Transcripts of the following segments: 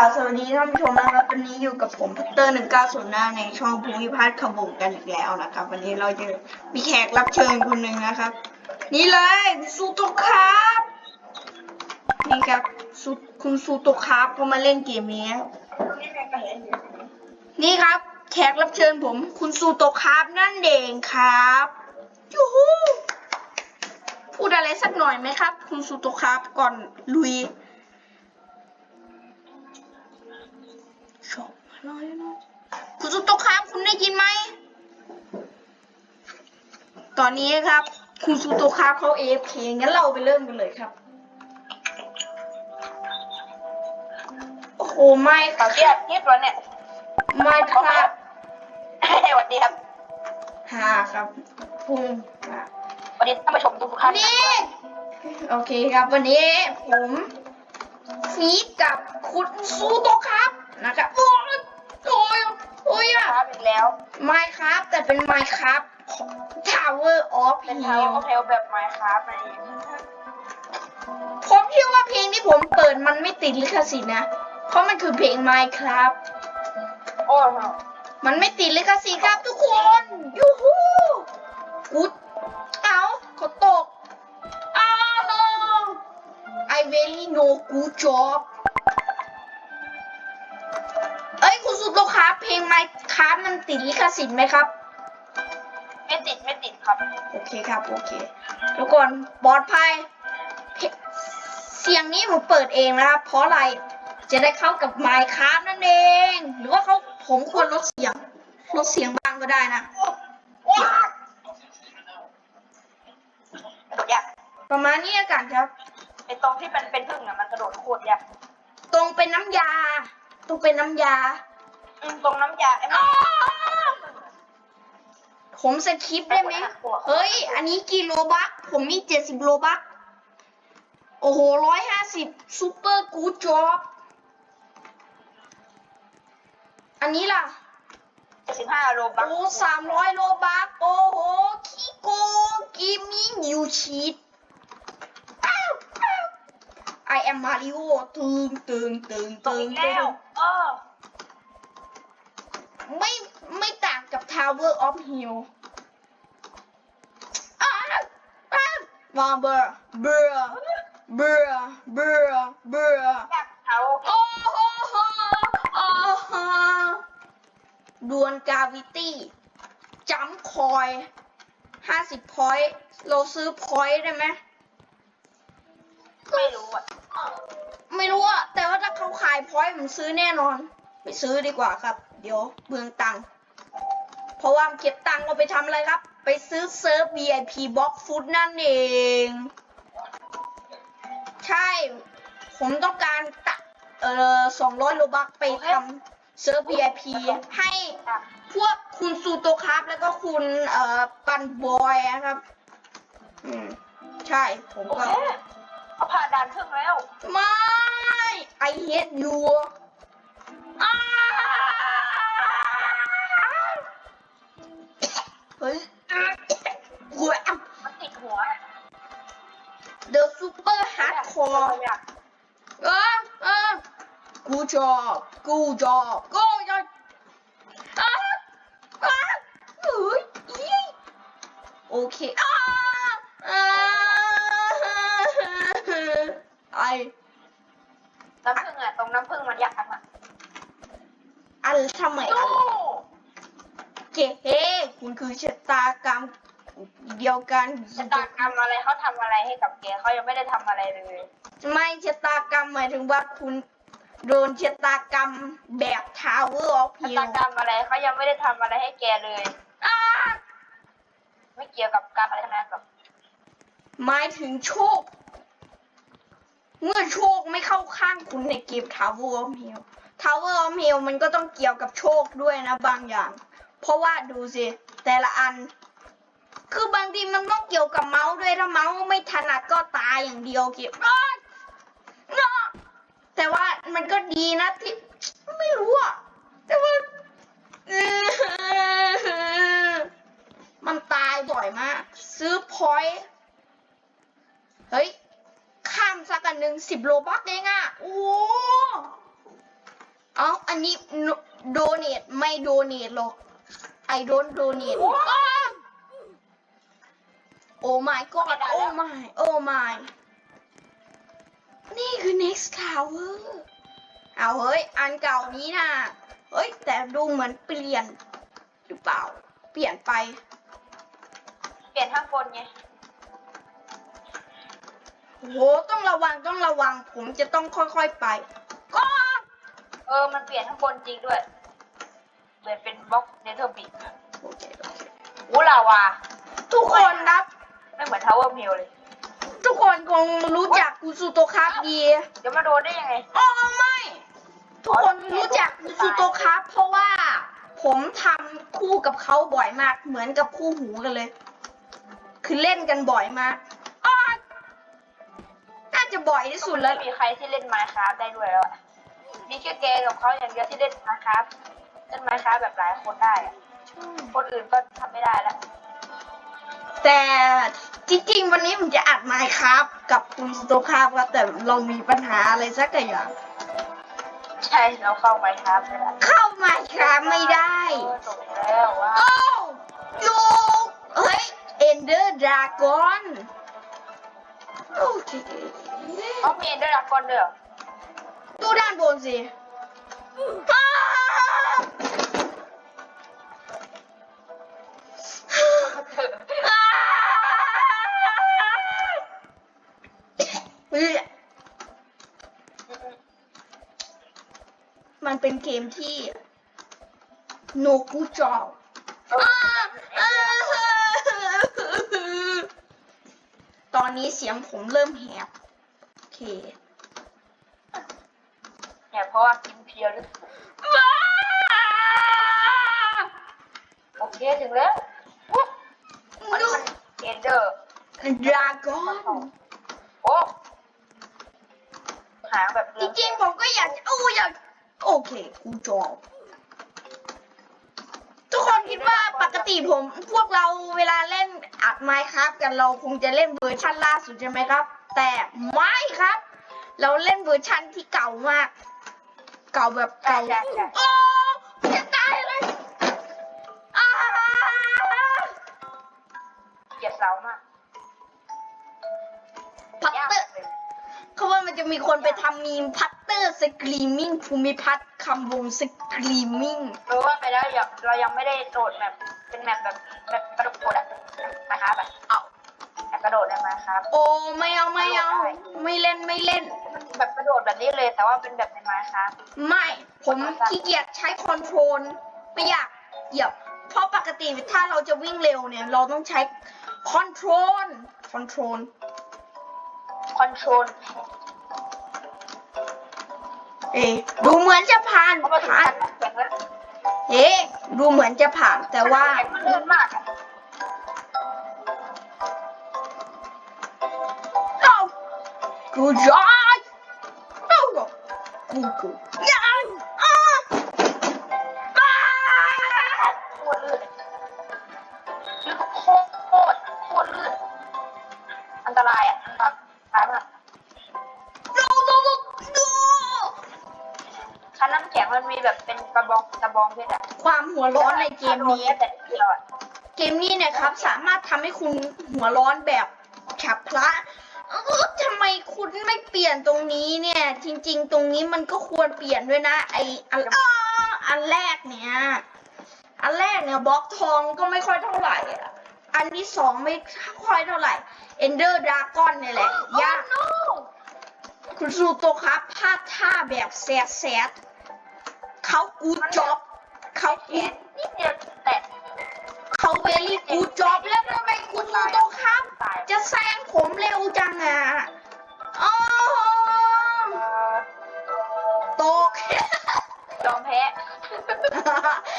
ราบสวัสดีท่านผู้ชมนะครับวันนี้อยู่กับผมพัตเตอร์หนึ่งเก้าศูนย์หน้าในช่องภูมิพัฒน์ขบงกันอีกแล้วนะครับ วันนี้เราจะมีแขกรับเชิญคนหนึ่งนะครับ นี่เลยซูโตะครับนี่ครับซูคุณซูโตะครับเขามาเล่นเกมนี้ครับนี่ครับ แขกรับเชิญผม คุณซูโตะครับนั่นเองครับยูฮูพูดอะไรสักหน่อยไหมครับ คุณซูโตะครับก่อนลุย ชอบอะไรนะคุณสุโตะครับคุณได้ยินไหม ตอนนี้ครับ คุณสุโตะครับเขาเอฟเคงั้นเราไปเริ่มกันเลยครับ โอ้โหไม่คเขารับเรียกเรียกแล้วเนี่ยไม่ครับสวัสดีครับหาครับพุ่งอะสวัสดีท่านผู้ชมทุกท่านนี่ โอเคครับวันนี้ผมฟีดกับคุณซูโตะครับนะครับ ไม่ครับแต่เป็นไมครับ Tower of เป็น Hill เท้าเทลแบบไมค์ครับนั่นเองผมเชื่อว่าเพลงที่ผมเปิดมันไม่ติดลิขสิทธิ์นะ เพราะมันคือเพลง Minecraft โอ้โหมันไม่ติดลิขสิทธิ์ครับทุกคนยูฮูกูดเอาเขาตกอ้าว I really know good job อ้ยคุณสุดโตครับ เพลง Minecraft มันติดลิขสิทธิ์ไหมครับ ไม่ติดไม่ติดครับ โอเคครับ โอเค ทุกคนปลอดภัยเพเสียงนี้ผมเปิดเองนะครับ เพราะอะไร จะได้เข้ากับ Minecraft นั่นเอง หรือว่าเขาผมควรลดเสียง ลดเสียงบ้างก็ได้นะว้าวกระโดดยากประมาณนี้ละกันครับไอตรงที่มันเป็นพึ่งอะมันกระโดดโคตรยากตรงเป็นน้ำยา ตรงเป็นน้ำยา อืมตรงน้ำยาไอ้มัอ้านผมสคริปต์ได้ไหม เฮ้ย อันนี้กี่โลบัก ผมมีเจ็ดสิบโลบัก โอ้โหร้อยห้าสิบซูเปอร์กูดจ็อบ อันนี้ล่ะเจ็ดสิบห้าโลบัคโอ้สามร้อยโลบัก โอ้โห ขี้โกงกิมมี่นิวชีตอ้าวอ้าว I am Mario ตึงตึงตึงตกตึงอี กตึแล้วงเออไม่ไม่ต่างกับ Tower of Hill อ้าวอ้าวมาเบอร์เบอร์เบอร์เบอร์เบอร์ยากเท้าโอ้โหโอ้โหดวลกาวิตี้จัมคอยห้าสิบพอยต์เราซื้อพอยต์ได้ไหมไม่รู้อะ ไม่รู้อะแต่ว่าถ้าเขาขายพอยต์ผมซื้อแน่นอน ไปซื้อดีกว่าครับ เดี๋ยวเบืองตังค์เพราะว่าเก็บตังค์เอาไปทำอะไรครับ ไปซื้อเซิร์ฟ VIP Box Food นั่นเอง ใช่ ผมต้องการตัดเอ่อสองร้อยโลบักไปทำเซิร์ฟ VIP ให้พวกคุณซูโตครับแล้วก็คุณเอ่อปันบอยนะครับ อืม ใช่ ผมก็ เคเขาผ่านด่านพึ่งแล้ว ไม่ I hate you อ้าวเฮ้ยกูอะมันติดหัว The Super Hardcore อยากเออเออกูจอบกูจอบกูจอบอ้าวอ้าวเฮ้ยอีโอเคอ้าวอ้าวไอ น้ำพึ่งอะตรงน้ำพึ่งมันยากอะอันทำไมอันเก๋เฮ้คุณคือชะตากรรมเดียวกันชะตากรรมอะไรเขาทำอะไรให้กับแกเขายังไม่ได้ทำอะไรเลย ไม่ชะตากรรมหมายถึงว่าคุณโดนชะตากรรมแบบ Tower of ชะ Hill ตากรรมอะไรเขายังไม่ได้ทำอะไรให้แกเลยอ้าไม่เกี่ยวกับการอะไรทั้งนั้นหรอกหมายถึงโชค เมื่อโชคไม่เข้าข้างคุณในเกม Tower of Hill Tower of Hill มันก็ต้องเกี่ยวกับโชคด้วยนะบางอย่าง เพราะว่าดูสิ แต่ละอัน คือบางทีมันต้องเกี่ยวกับเมาส์ด้วยถ้าเมาส์ไม่ถนัดก็ตายอย่างเดียวเก็บอ้ายอ้าแต่ว่ามันก็ดีนะที่ไม่รู้อะแต่ว่ามันตายบ่อยมาก ซื้อพอยต์เฮ้ย ข้ามสักอันหนึ่ งสิบโลบักเองอะโอ้เอ้าอันนี้โดเนทไม่โดเนทหรอก I don't donate โอ้ my god โอ้ my โอ้ my นี่คือ next tower เอาเฮ้ย อันเก่านี้นะเฮ้ย แต่ดูเหมือนเปลี่ยน หรือเปล่า เปลี่ยนไป เปลี่ยนข้างบนไง โอ้โหต้องระวังต้องระวัง ผมจะต้องค่อยๆไปก็เออ มันเปลี่ยนข้างบนจริงด้วย เปลี่ยนเป็นบล็อกเนเธอร์บิกโอเคโอเคอูลาวา ทุกคนครับ ไม่เหมือนทาวเวอร์มิลเลย ทุกคนคงรู้จักกุสุโตะครับดีเดี๋ยวมาโดนได้ยังไง อ๋อไม่ ทุกคนรู้จักกุสุโตะครับเพราะว่า ผมทำคู่กับเขาบ่อยมาก เหมือนกับคู่หูกันเลย คือเล่นกันบ่อยมากอ๋อน่า จะบ่อยที่สุดแล้ว ไม่มีใครที่เล่นไมค์คราฟได้ด้วยแล้วอะมีแค่แกกับเขาอย่างเดียวที่เล่นไมค์คราฟเล่นไมค์คราฟแบบหลายคนได้อะคนอื่นก็ทำไม่ได้แล้วแต่จริงๆ วันนี้ผมจะอัดไมค์ครับกับคุณสโตคาบครับแต่เรามีปัญหาอะไรสักอย่าง ใช่เราเข้าไมค์คราฟไม่ได้เข้าไมค์ครับไม่ได้ เออจบแล้วว่าโอ้ลูกเฮ้ยเอนเดอร์ดราก้อนโอเค เขามีเอ็นเดอร์ดักกอนเด้อดูด้านบนสิอ้าวอ้าวเฮ้ยมันเป็นเกมที่โนกูจอตอนนี้เสียงผมเริ่มแหบโอ เคเนี่ยเพราะว่ากินเพียวหรือโอเคถึงแล้วอุ๊ยอันนี้มันเอ็นเดอร์ดราก้อนโอ้หางแบบจริงๆผมก็อยากจะโอ้อยากโอเคกูจอบทุกคนคิดว่าปกติผมพวกเราเวลาเล่นอัดไมค์ครับกันเราคงจะเล่นเวอร์ชันล่าสุดใช่ไหมครับ แต่ไม่ครับ เราเล่นเวอร์ชันที่เก่ามาก เก่าแบบใช่เก่าใช่ใช่โอ้จะตายเลยอ้าเกลียดเสามากพัตยากเตอร์เลยเขาว่ามันจะมีคนไปทำมีมพัตเตอร์สกรีมิ่งภูมิพัฒน์คำวงสกรีมิ่งรู้ว่าไปแล้วยังเรายังไม่ได้โดดแบบเป็นแบบแบบแบบกระโดดอะนะครับแบบเอาแบบ กระโดดได้ไหมครับโอ้ไม่เอาไม่เอา ไม่เล่นไม่เล่นแบบกระโดดแบบนี้เลย แต่ว่าเป็นแบบในไม้ครับ ไม่ผมขี้เกียจใช้คอนโทรลไม่อยากเหยียบเพราะปกติถ้าเราจะวิ่งเร็วเนี่ย เราต้องใช้คอนโทรลคอนโทรลคอนโทรลเอ๊ะดูเหมือนจะผ่านเพราะมาถึงผ่านชั้นน้ำแข็งแล้วเอ๊ะดูเหมือนจะผ่านแต่ว่าชั้นน้ำแข็งมันลื่นมาก กูจอยเอากูกูยังอะอะโคตรลื่นคือโคตรโคตรโครลื่นอันตรายอะอันตรายมากดูดูดูดูชั้นน้ำแข็งมันมีแบบเป็นกระบองกระบองเพชรอะความหัวร้อนในเกมนี้ถ้าโดแค่แต่เดียวอะ เกมนี้เนี่ยครับ สามารถทำให้คุณหัวร้อนแบบฉับพลัน ลี่ยนตรงนี้เนี่ย จริง ๆ ตรงนี้มันก็ควรเปลี่ยนด้วยนะ ไออันอ้ออันแรกเนี่ย อันแรกเนี่ยบล็อกทองก็ไม่ค่อยเท่าไหร่อะอันที่สองไม่ค่อยเท่าไหร่ Ender Dragon เนี่ยแหละยากคุณซูโตะครับพลาดท่าแบบแซดแซดเขากูจ็อบเขาแขกูนนิดเดียวแต่เขาเวลี่กูจ็อบแล้วทำไมคุณซูโตะครับ จะแซงผมเร็วจังอะ อ๋อเอ่อตก ยอมแพ้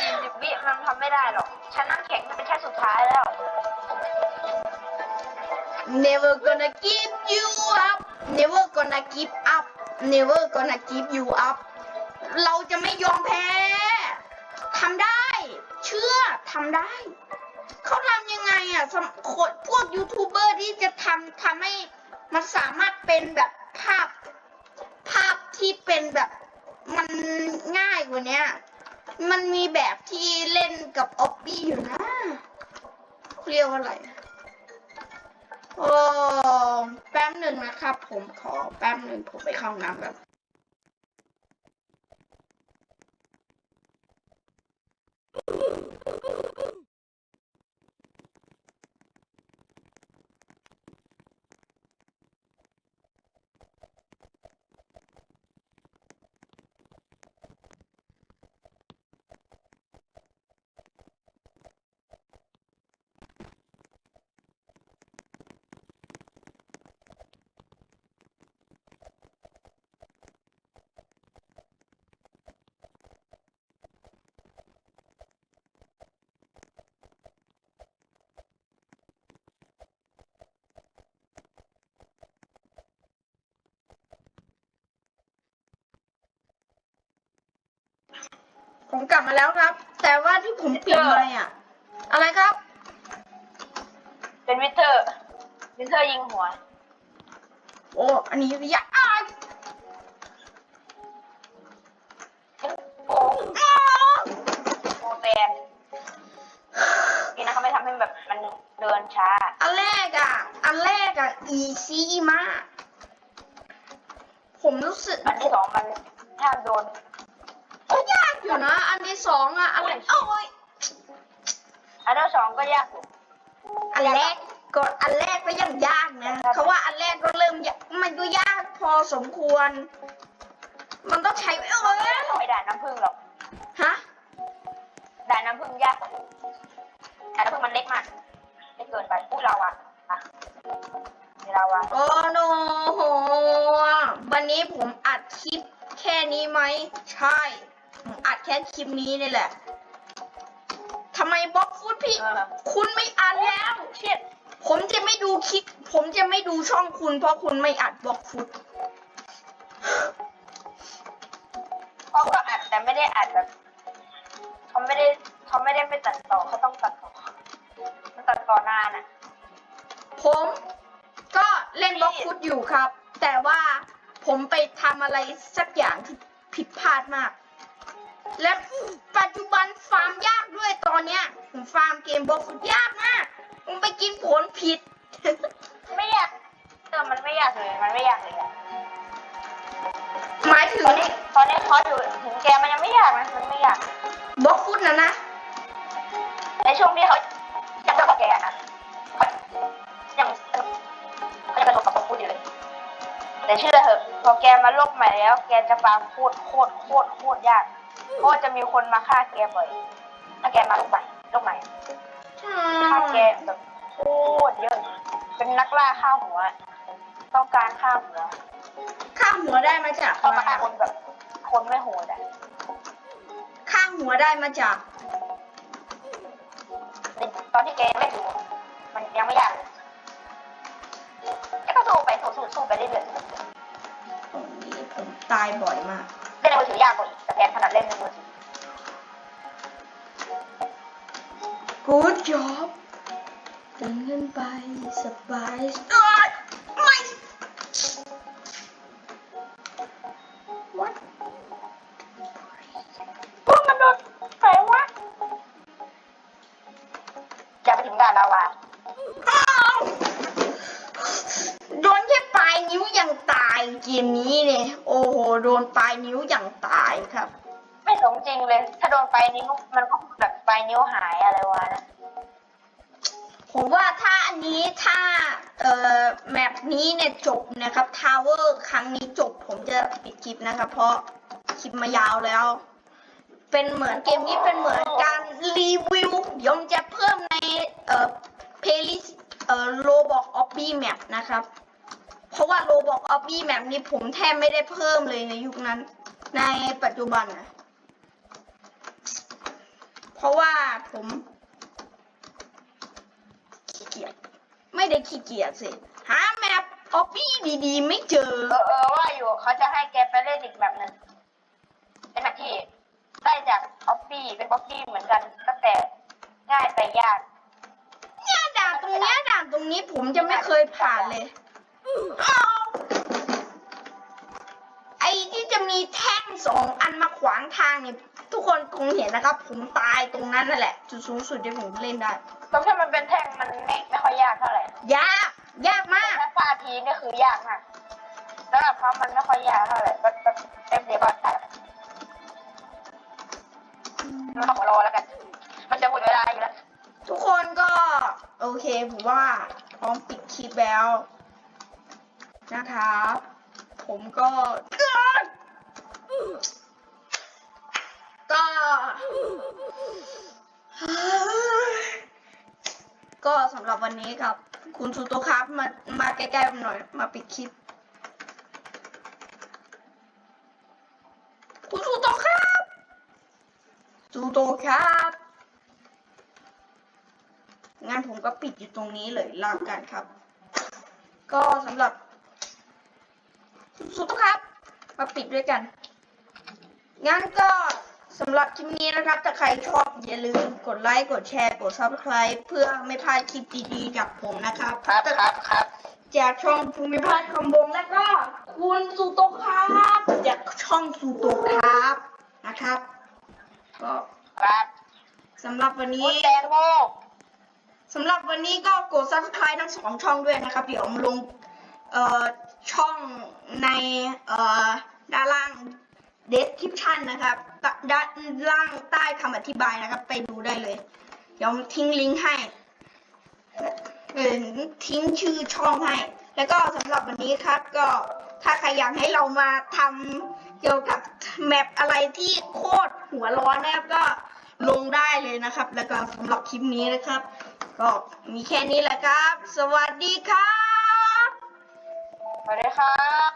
สี่สิบวิมันทำไม่ได้หรอกชั้นน้ำแข็งมันเป็นแค่สุดท้ายแล้ว never gonna give you up never gonna give up never gonna give you up เราจะไม่ยอมแพ้ ทำได้ เชื่อทำได้ เขาทำยังไงอะสำคนพวกยูทูบเบอร์ที่จะทำทำให้ มันสามารถเป็นแบบภาพ ภาพที่เป็นแบบมันง่ายกว่านี้มันมีแบบที่เล่นกับออบบี้อยู่นะ เรียกว่าอะไรโอ้แป๊บหนึ่งนะครับ ผมขอแป๊บหนึ่งผมไปเข้าห้องน้ำแบบ ผมกลับมาแล้วครับ แต่ว่าที่ผมปิดไปอะ อะไรครับ เป็นวิเทอร์วิเทอร์ยิงหัว โอ้ อันนี้ยากอ้ายโอ้โอแตนนี่นะเขาไม่ทำให้แบบมันเดินช้า อันแรกอะ อันแรกอะ อีซีมาก ผมรู้สึก อันที่สองมันถ้าโดน ก็ยากอยู่นะ อันที่สองอะอันแรกโอ้ยอันที่สองก็ยากอยู่อันแรกก็อันแรกก็ยังยากนะเขาว่าอันแรกก็เริ่มยากมันก็ยากพอสมควร มันต้องใช้เอ้ยไม่ด่านน้ำผึ้งหรอกฮะด่านน้ำผึ้งยากกว่าด่านน้ำผึ้งมันเล็กมากเล็กเกินไปพูดเราอะอะมีเราอะโอ้โนโหวันนี้ผมอัดคลิปแค่นี้ไหมใช่ผม อัดแค่คลิปนี้นี่แหละทำไมบล็อกฟุตพี่เออคุณไม่อัดแล้วเชียดผมจะไม่ดูคลิป ผมจะไม่ดูช่องคุณ เพราะคุณไม่อัดบล็อกฟุตเขาก็อัดแต่ไม่ได้อัดแบบเขาไม่ได้เขาไม่ได้ไปตัดต่อเขาต้องตัดต่อมันตัดต่อนานอะผมก็เล่นบล็อกฟุตอยู่ครับ แต่ว่าผมไปทำอะไรสักอย่างที่ผิดพลาดมาก และปัจจุบันฟาร์มยากด้วยตอนเนี้ย ผมฟาร์มเกมบล็อกฟุตยากมากผมไปกินผลผิด ไม่อยากเออมันไม่อยากเลยมันไม่อยากเลยอะหมายถึงตอนนี้ตอนนี้คอร์สอยู่ถึงแกมันยังไม่อยากนะมันไม่อยากบล็อกฟุตนะนะในช่วงที่เขายังจะบอกแกอะเขายังเขาจะกระทบกับพูดอยู่เลยแต่เชื่อเถอะพอแกมาโลกใหม่แล้ว แกจะฟาร์มโคตรโคตรโคตรโคตรยาก เพราะว่าจะมีคนมาฆ่าแกบ่อยถ้าแกมาโลกใหม่โลกใหม่ฆ่าแกแบบโคตรเยอะ เป็นนักล่าฆ่าหัว ต้องการฆ่าหัวข้างหัวได้มาจากต้องอะไรมาฆ่าคนแบบคนไม่โหดอะข้างหัวได้มาจาก ตอนที่แกเล่นอยู่มันยังไม่ยากเลยแกก็สู้ไปสู้สู้สู้ไปเรื่อยๆตรงนี้ผมตายบ่อยมากเล่นในมือถือยากกว่าอีก แต่แกถนัดเล่นในมือถือ Good job เดินขึ้นไปสบายเอ้ยไม่ What พวกมันโดนใครวะจะไปถึงด่านลาวา อ้าวโดนแค่ปลายนิ้วยังตายเกมนี้เนี่ย โอ้โหโดนปลายนิ้วยังตายครับ ไม่สมจริงเลย ถ้าโดนไปนิ้วมันก็แบบไปนิ้วหายอะไรวะนะผมว่าถ้าอันนี้ถ้าเอ่อแมปนี้เนี่ยจบนะครับทาวเวอร์ครั้งนี้จบ ผมจะปิดคลิปนะครับ เพราะคลิปมายาวแล้ว เป็นเหมือนเกมนี้เป็นเหมือนการรีวิวยมจะเพิ่มในเอ่อเพลย์ลิสเอ่อโลบอกออบบี้แมปนะครับ เพราะว่าโลบอกออบบี้แมปนี้ผมแทบไม่ได้เพิ่มเลยในยุคนั้น ในปัจจุบันนะเพราะว่าผมขี้เกียจไม่ได้ขี้เกียจสิหาแมปออบบี้ดีๆ ไม่เจอ เออเออว่าอยู่เขาจะให้แกไปเล่นอีกแบบหนึ่งเป็นแบบที่ได้จากออฟฟี่เป็นออฟฟี่เหมือนกันก็แต่ง่ายแต่ยากเนี่ยด่านตรงเนี้ยด่านตรงนี้ผมจะไม่เคยผ่านเลย ไอ้ที่จะมีแท่งสองอันมาขวางทางเนี่ย ทุกคนคงเห็นนะครับ ผมตายตรงนั้นนั่นแหละ จุดสูงสุดที่ผมเล่นได้ตรงที่มันเป็นแท่งมันไม่ไม่ค่อยยากเท่าไหร่ยากยากมากถ้าฟาดทีนี่คือยากมากสำหรับเขามันไม่ค่อยยากเท่าไหร่ก็ก็เต็มเดียวก็ได้เราขอรอแล้วกัน มันจะหมดเวลาอยู่แล้ว ทุกคนก็ โอเคผมว่าพร้อมปิดคลิปแล้ว นะครับ ผมก็ก็ก็สำหรับวันนี้ครับ คุณซูโตครับมามาใกล้ๆผมหน่อย มาปิดคลิป คุณซูโตครับซูโตครับ งั้นผมก็ปิดอยู่ตรงนี้เลยล้วกันครับ ก็สำหรับ สุดครับ มาปิดด้วยกัน งั้นก็สำหรับคลิปนี้นะครับ ถ้าใครชอบอย่าลืมกดไลค์ กดแชร์ กด subscribe เพื่อไม่พลาดคลิปดีๆจากผมนะครับ ครับครับครับ จากช่องภูมิภาคคำบงและก็คุณสุโตะครับจากช่องสุโตะครับนะครับ ก็ครับสำหรับวันคุนี้ณแตงโมสำหรับวันนี้ก็กด subscribe ทั้งสองช่องด้วยนะครับ เดี๋ยวผมลงเอ่อ ช่องในเอ่อด้านล่าง description นะครับด้านล่างใต้คำอธิบายนะครับ ไปดูได้เลย เดี๋ยวผมทิ้งลิงก์ให้เออทิ้งชื่อช่องให้ แล้วก็สำหรับวันนี้ครับก็ถ้าใครอยากให้เรามาทำเกี่ยวกับแมปอะไรที่โคตรหัวร้อนนะครับก็ลงได้เลยนะครับ แล้วก็สำหรับคลิปนี้นะครับ ก็มีแค่นี้แหละครับ สวัสดีครับ สวัสดีครับ